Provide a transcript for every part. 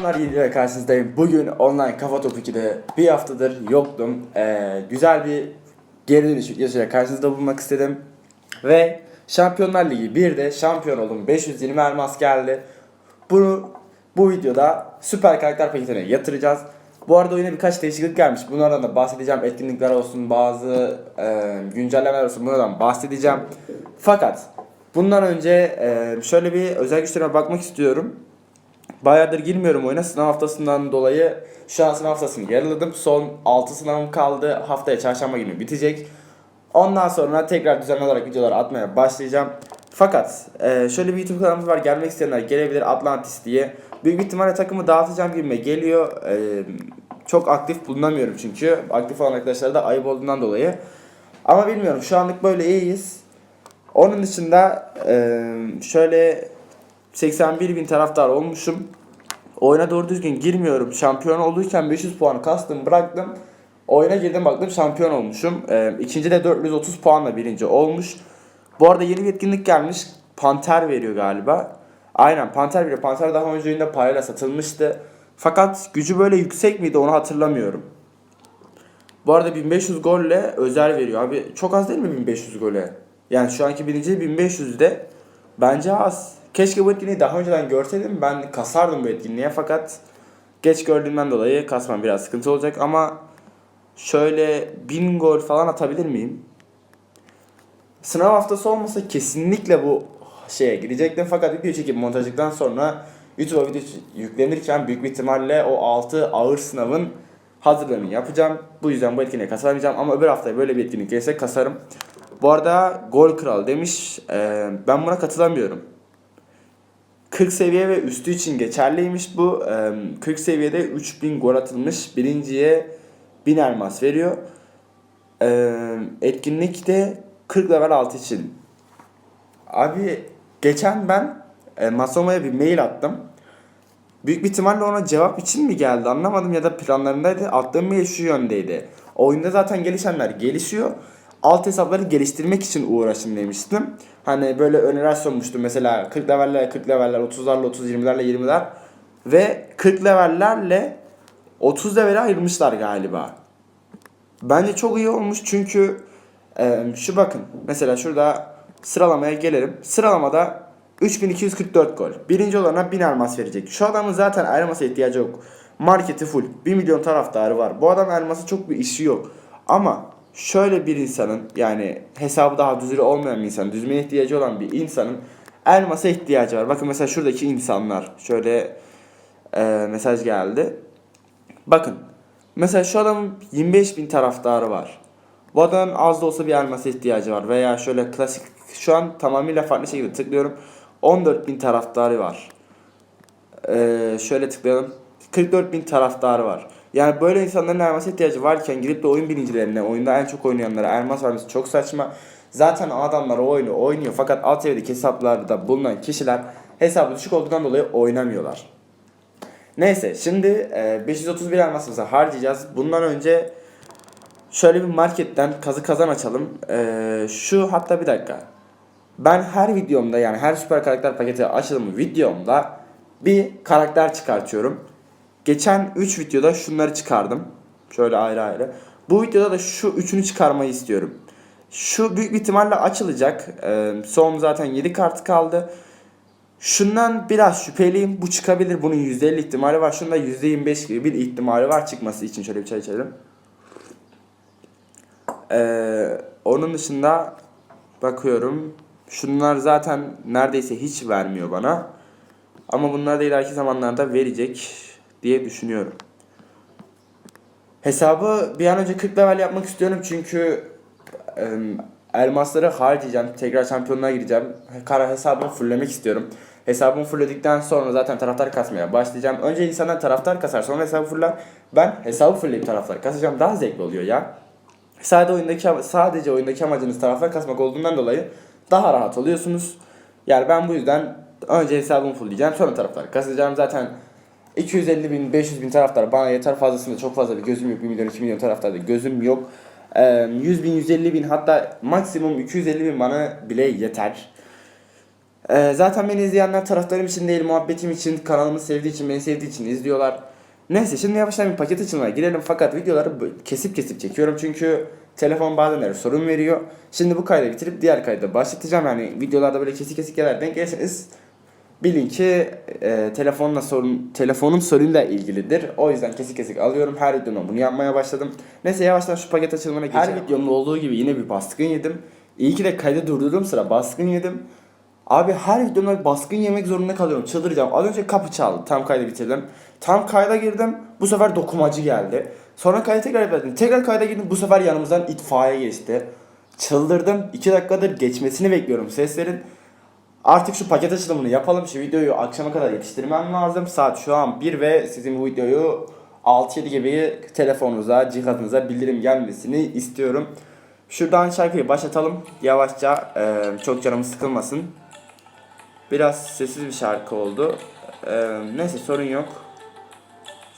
Selamlar ile karşınızdayım. Bugün online kafa topu 2'de bir haftadır yoktum. Ee, güzel bir geri dönüş yaşayarak karşınızda bulunmak istedim. Ve Şampiyonlar Ligi 1'de şampiyon oldum. 520 elmas geldi. Bunu bu videoda süper karakter paketine yatıracağız. Bu arada oyuna birkaç değişiklik gelmiş. Bunlardan da bahsedeceğim. Etkinlikler olsun, bazı e, güncellemeler olsun bunlardan bahsedeceğim. Fakat bundan önce e, şöyle bir özel güçlerime bakmak istiyorum. Bayağıdır girmiyorum oyuna. Sınav haftasından dolayı şu an sınav haftasını yarıladım. Son 6 sınavım kaldı. Haftaya çarşamba günü bitecek. Ondan sonra tekrar düzenli olarak videolar atmaya başlayacağım. Fakat e, şöyle bir YouTube kanalımız var. Gelmek isteyenler gelebilir Atlantis diye. Büyük ihtimalle takımı dağıtacağım gibime geliyor. E, çok aktif bulunamıyorum çünkü. Aktif olan arkadaşlar da ayıp olduğundan dolayı. Ama bilmiyorum şu anlık böyle iyiyiz. Onun dışında e, şöyle 81 bin taraftar olmuşum. Oyuna doğru düzgün girmiyorum. Şampiyon olduyken 500 puanı kastım bıraktım. Oyuna girdim baktım şampiyon olmuşum. Ee, ikinci de 430 puanla birinci olmuş. Bu arada yeni bir etkinlik gelmiş. Panter veriyor galiba. Aynen Panter veriyor. Panter daha önce oyunda parayla satılmıştı. Fakat gücü böyle yüksek miydi onu hatırlamıyorum. Bu arada 1500 golle özel veriyor. Abi çok az değil mi 1500 gole? Yani şu anki birinci 1500'de bence az. Keşke bu etkinliği daha önceden görseydim. Ben kasardım bu etkinliğe fakat geç gördüğümden dolayı kasmam biraz sıkıntı olacak ama şöyle 1000 gol falan atabilir miyim? Sınav haftası olmasa kesinlikle bu şeye girecektim fakat video çekip montajlıktan sonra YouTube'a video yüklenirken büyük bir ihtimalle o 6 ağır sınavın hazırlığını yapacağım. Bu yüzden bu etkinliğe katılamayacağım ama öbür haftaya böyle bir etkinlik gelirse kasarım. Bu arada gol kral demiş. Ee, ben buna katılamıyorum. 40 seviye ve üstü için geçerliymiş bu. Ee, 40 seviyede 3000 gol atılmış. Birinciye 1000 elmas veriyor. Etkinlik de 40 level altı için. Abi geçen ben e, Masoma'ya bir mail attım. Büyük bir ihtimalle ona cevap için mi geldi anlamadım ya da planlarındaydı. Attığım mail şu yöndeydi. Oyunda zaten gelişenler gelişiyor. Alt hesapları geliştirmek için uğraşın demiştim. Hani böyle öneriler sunmuştum mesela 40 leveller 40 leveller 30'larla 30 20'lerle 20'ler ve 40 levellerle 30 levele ayırmışlar galiba. Bence çok iyi olmuş çünkü e, şu bakın mesela şurada sıralamaya gelelim. Sıralamada 3244 gol. Birinci olana 1000 elmas verecek. Şu adamın zaten elmasa ihtiyacı yok. Marketi full. 1 milyon taraftarı var. Bu adam elması çok bir işi yok. Ama şöyle bir insanın yani hesabı daha düzgün olmayan bir insan, düzmeye ihtiyacı olan bir insanın elmasa ihtiyacı var. Bakın mesela şuradaki insanlar. Şöyle e, mesaj geldi. Bakın. Mesela şu adamın 25 bin taraftarı var. Bu adamın az da olsa bir elmasa ihtiyacı var. Veya şöyle klasik şu an tamamıyla farklı şekilde tıklıyorum. 14 bin taraftarı var. Ee, şöyle tıklayalım. 44 bin taraftarı var. Yani böyle insanların elmasa ihtiyacı varken gidip de oyun birincilerine, oyunda en çok oynayanlara elmas vermesi çok saçma. Zaten adamlar o oyunu oynuyor fakat alt seviyedeki hesaplarda bulunan kişiler hesabı düşük olduğundan dolayı oynamıyorlar. Neyse şimdi e, 531 elmasımızı harcayacağız. Bundan önce şöyle bir marketten kazı kazan açalım. E, şu hatta bir dakika. Ben her videomda yani her süper karakter paketi açılımı videomda bir karakter çıkartıyorum. Geçen 3 videoda şunları çıkardım. Şöyle ayrı ayrı. Bu videoda da şu üçünü çıkarmayı istiyorum. Şu büyük ihtimalle açılacak. Ee, son zaten 7 kartı kaldı. Şundan biraz şüpheliyim. Bu çıkabilir. Bunun %50 ihtimali var. Şunda %25 gibi bir ihtimali var çıkması için. Şöyle bir çay içelim. Ee, onun dışında bakıyorum. Şunlar zaten neredeyse hiç vermiyor bana. Ama bunlar da ileriki zamanlarda verecek diye düşünüyorum. Hesabı bir an önce 40 level yapmak istiyorum çünkü e, elmasları harcayacağım. Tekrar şampiyonluğa gireceğim. Kara hesabımı fulllemek istiyorum. Hesabımı fullledikten sonra zaten taraftar kasmaya başlayacağım. Önce insanlar taraftar kasar sonra hesabı fuller. Ben hesabı fullleyip taraftar kasacağım. Daha zevkli oluyor ya. Sadece oyundaki sadece oyundaki amacınız taraftar kasmak olduğundan dolayı daha rahat oluyorsunuz. Yani ben bu yüzden önce hesabımı fullleyeceğim sonra taraftar kasacağım. Zaten 250 bin 500 bin taraftar bana yeter fazlasında çok fazla bir gözüm yok. 1 milyon 2 milyon taraftarda gözüm yok. Ee, 100 bin 150 bin hatta maksimum 250 bin bana bile yeter. Zaten beni izleyenler taraftarım için değil, muhabbetim için, kanalımı sevdiği için, beni sevdiği için izliyorlar. Neyse şimdi yavaştan bir paket açılmaya girelim fakat videoları kesip kesip çekiyorum çünkü telefon bazenleri sorun veriyor. Şimdi bu kaydı bitirip diğer kayda başlatacağım yani videolarda böyle kesik kesik yerler denk gelirseniz bilin ki e, telefonla sorun telefonun sorunuyla ilgilidir. O yüzden kesik kesik alıyorum. Her videomda bunu yapmaya başladım. Neyse yavaştan şu paket açılımına geçelim. Her videomda olduğu gibi yine bir baskın yedim. İyi ki de kaydı durdurduğum sıra baskın yedim. Abi her videomda baskın yemek zorunda kalıyorum. Çıldıracağım. Az önce kapı çaldı. Tam kaydı bitirdim. Tam kayda girdim. Bu sefer dokumacı geldi. Sonra kayda tekrar yapıyordum. Tekrar kayda girdim. Bu sefer yanımızdan itfaiye geçti. Çıldırdım. 2 dakikadır geçmesini bekliyorum seslerin. Artık şu paket açılımını yapalım. Şu videoyu akşama kadar yetiştirmem lazım. Saat şu an 1 ve sizin bu videoyu 6-7 gibi telefonunuza, cihazınıza bildirim gelmesini istiyorum. Şuradan şarkıyı başlatalım. Yavaşça eee, çok canımız sıkılmasın. Biraz sessiz bir şarkı oldu. Eee, neyse sorun yok.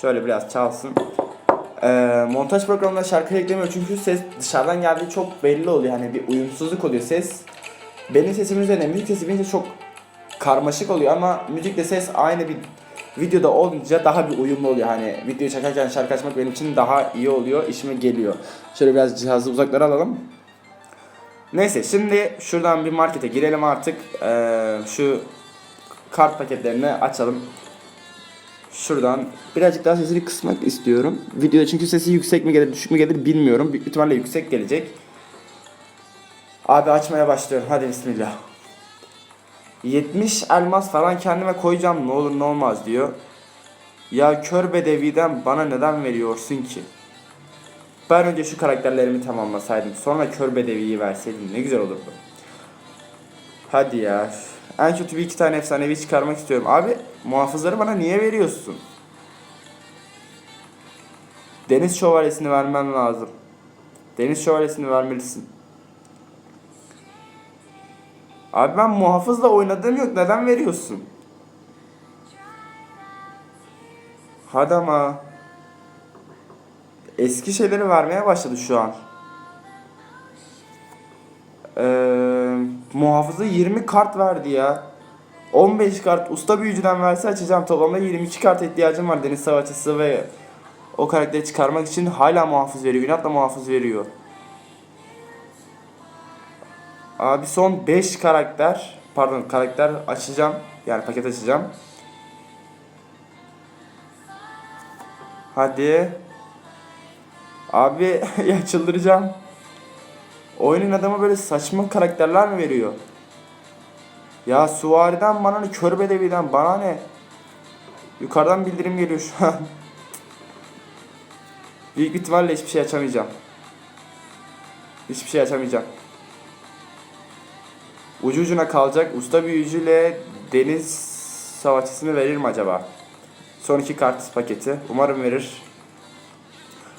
Şöyle biraz çalsın. Eee, montaj programında şarkı eklemiyor çünkü ses dışarıdan geldiği çok belli oluyor. Hani bir uyumsuzluk oluyor ses. Benim sesim üzerine müzik sesi binince çok karmaşık oluyor ama müzikle ses aynı bir videoda olunca daha bir uyumlu oluyor. Hani video çekerken şarkı açmak benim için daha iyi oluyor, işime geliyor. Şöyle biraz cihazı uzaklara alalım. Neyse şimdi şuradan bir markete girelim artık. Ee, şu kart paketlerini açalım. Şuradan birazcık daha sesini kısmak istiyorum. Videoda çünkü sesi yüksek mi gelir düşük mü gelir bilmiyorum. Büyük ihtimalle yüksek gelecek. Abi açmaya başlıyorum. Hadi bismillah. 70 elmas falan kendime koyacağım ne olur ne olmaz diyor. Ya kör bedeviden bana neden veriyorsun ki? Ben önce şu karakterlerimi tamamlasaydım sonra kör bedeviyi verseydim ne güzel olurdu. Hadi ya. En kötü bir iki tane efsanevi çıkarmak istiyorum. Abi muhafızları bana niye veriyorsun? Deniz şövalyesini vermen lazım. Deniz şövalyesini vermelisin. Abi ben muhafızla oynadığım yok. Neden veriyorsun? Hadi ama. Eski şeyleri vermeye başladı şu an. Ee, muhafızı 20 kart verdi ya. 15 kart usta büyücüden verse açacağım. Toplamda 22 kart ihtiyacım var deniz savaşçısı ve o karakteri çıkarmak için hala muhafız veriyor. İnatla muhafız veriyor. Abi son 5 karakter pardon karakter açacağım. Yani paket açacağım. Hadi. Abi ya çıldıracağım. Oyunun adamı böyle saçma karakterler mi veriyor? Ya suvariden bana ne kör bedeviden bana ne? Yukarıdan bildirim geliyor şu an. Büyük ihtimalle hiçbir şey açamayacağım. Hiçbir şey açamayacağım. Ucu ucuna kalacak usta büyücüyle deniz savaşçısını verir mi acaba? Son iki kart paketi. Umarım verir.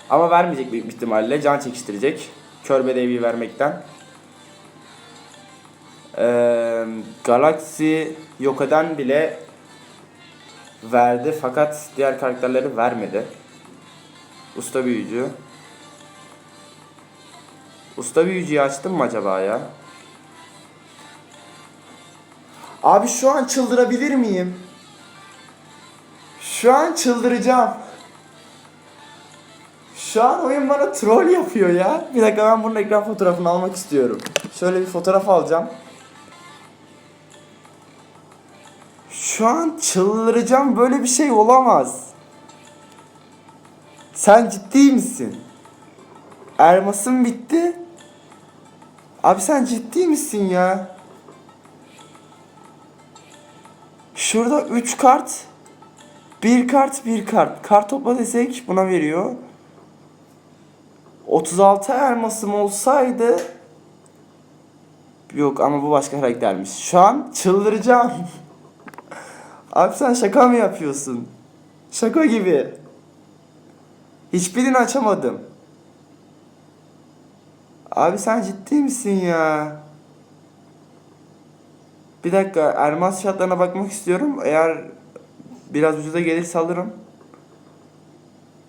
Ama vermeyecek büyük ihtimalle. Can çekiştirecek. Kör bedevi vermekten. Ee, Galaxy yok eden bile verdi fakat diğer karakterleri vermedi. Usta büyücü. Usta büyücüyü açtım mı acaba ya? Abi şu an çıldırabilir miyim? Şu an çıldıracağım. Şu an oyun bana troll yapıyor ya. Bir dakika ben bunun ekran fotoğrafını almak istiyorum. Şöyle bir fotoğraf alacağım. Şu an çıldıracağım böyle bir şey olamaz. Sen ciddi misin? Elmasım bitti. Abi sen ciddi misin ya? Şurada 3 kart. Bir kart, bir kart. Kart topla desek buna veriyor. 36 elmasım olsaydı Yok ama bu başka karaktermiş. Şu an çıldıracağım. Abi sen şaka mı yapıyorsun? Şaka gibi. Hiçbirini açamadım. Abi sen ciddi misin ya? Bir dakika elmas fiyatlarına bakmak istiyorum. Eğer biraz ucuza gelirse alırım.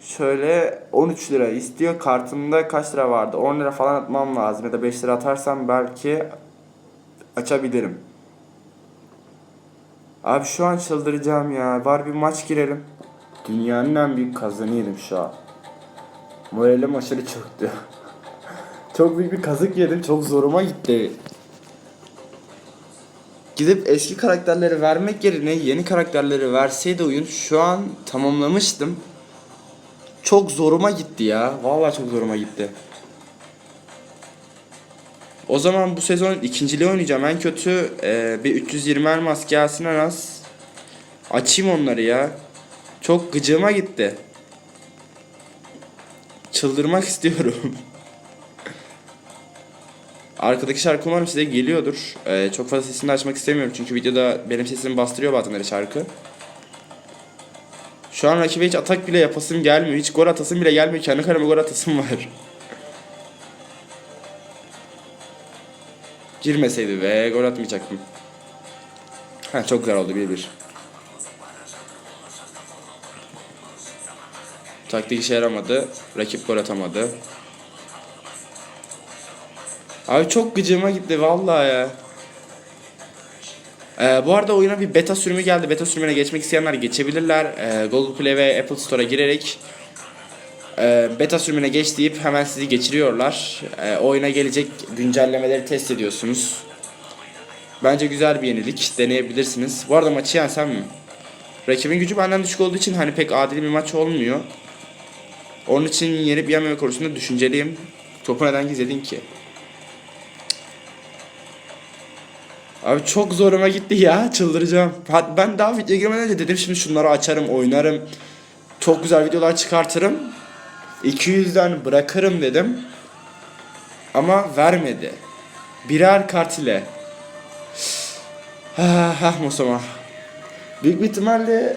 Şöyle 13 lira istiyor. Kartımda kaç lira vardı? 10 lira falan atmam lazım. Ya da 5 lira atarsam belki açabilirim. Abi şu an çıldıracağım ya. Var bir maç girelim. Dünyanın en büyük kazanı yedim şu an. Moralim aşırı çöktü. çok büyük bir kazık yedim. Çok zoruma gitti. Gidip eski karakterleri vermek yerine yeni karakterleri verseydi oyun şu an tamamlamıştım. Çok zoruma gitti ya. Vallahi çok zoruma gitti. O zaman bu sezon ikinciliği oynayacağım. En kötü e, bir 320 elmas gelsin en az. Açayım onları ya. Çok gıcığıma gitti. Çıldırmak istiyorum. Arkadaki şarkı umarım size geliyordur. E, çok fazla sesini açmak istemiyorum çünkü videoda benim sesimi bastırıyor bazenleri şarkı. Şu an rakibe hiç atak bile yapasım gelmiyor. Hiç gol atasım bile gelmiyor. Kendi kaleme gol atasım var. Girmeseydi ve gol atmayacaktım. Ha çok güzel oldu 1-1. Taktik işe yaramadı. Rakip gol atamadı. Abi çok gıcığıma gitti vallahi ya. Ee, bu arada oyuna bir beta sürümü geldi. Beta sürümüne geçmek isteyenler geçebilirler. Ee, Google Play ve Apple Store'a girerek e, beta sürümüne geç deyip hemen sizi geçiriyorlar. E, oyuna gelecek güncellemeleri test ediyorsunuz. Bence güzel bir yenilik. Deneyebilirsiniz. Bu arada maçı yensem mi? Rakibin gücü benden düşük olduğu için hani pek adil bir maç olmuyor. Onun için yenip yenmeme konusunda düşünceliyim. Topu neden gizledin ki? Abi çok zoruma gitti ya çıldıracağım. Ben daha video girmeden önce dedim şimdi şunları açarım oynarım. Çok güzel videolar çıkartırım. 200'den bırakırım dedim. Ama vermedi. Birer kart ile. Ha ha Musama. Büyük bir ihtimalle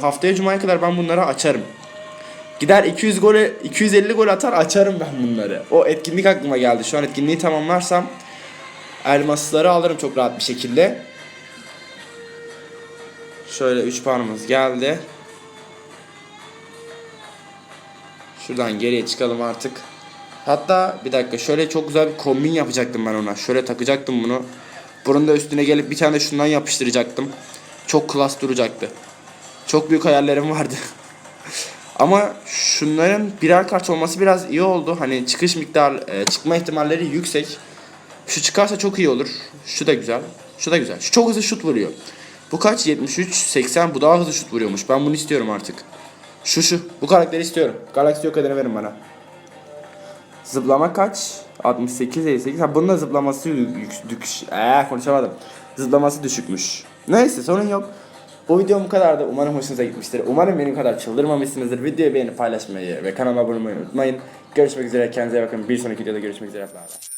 haftaya cumaya kadar ben bunları açarım. Gider 200 gole 250 gol atar açarım ben bunları. O etkinlik aklıma geldi. Şu an etkinliği tamamlarsam elmasları alırım çok rahat bir şekilde. Şöyle 3 puanımız geldi. Şuradan geriye çıkalım artık. Hatta bir dakika şöyle çok güzel bir kombin yapacaktım ben ona. Şöyle takacaktım bunu. Bunun da üstüne gelip bir tane de şundan yapıştıracaktım. Çok klas duracaktı. Çok büyük hayallerim vardı. Ama şunların birer kart olması biraz iyi oldu. Hani çıkış miktar e, çıkma ihtimalleri yüksek. Şu çıkarsa çok iyi olur. Şu da güzel. Şu da güzel. Şu çok hızlı şut vuruyor. Bu kaç? 73, 80. Bu daha hızlı şut vuruyormuş. Ben bunu istiyorum artık. Şu şu. Bu karakteri istiyorum. Galaxy yok edeni verin bana. Zıplama kaç? 68, 58. Ha bunun da zıplaması yük, düş, ee, konuşamadım. Zıplaması düşükmüş. Neyse sorun yok. Bu videom bu kadardı. Umarım hoşunuza gitmiştir. Umarım benim kadar çıldırmamışsınızdır. Videoyu beğenip paylaşmayı ve kanalıma abone olmayı unutmayın. Görüşmek üzere. Kendinize bakın. Bir sonraki videoda görüşmek üzere. Bye bye.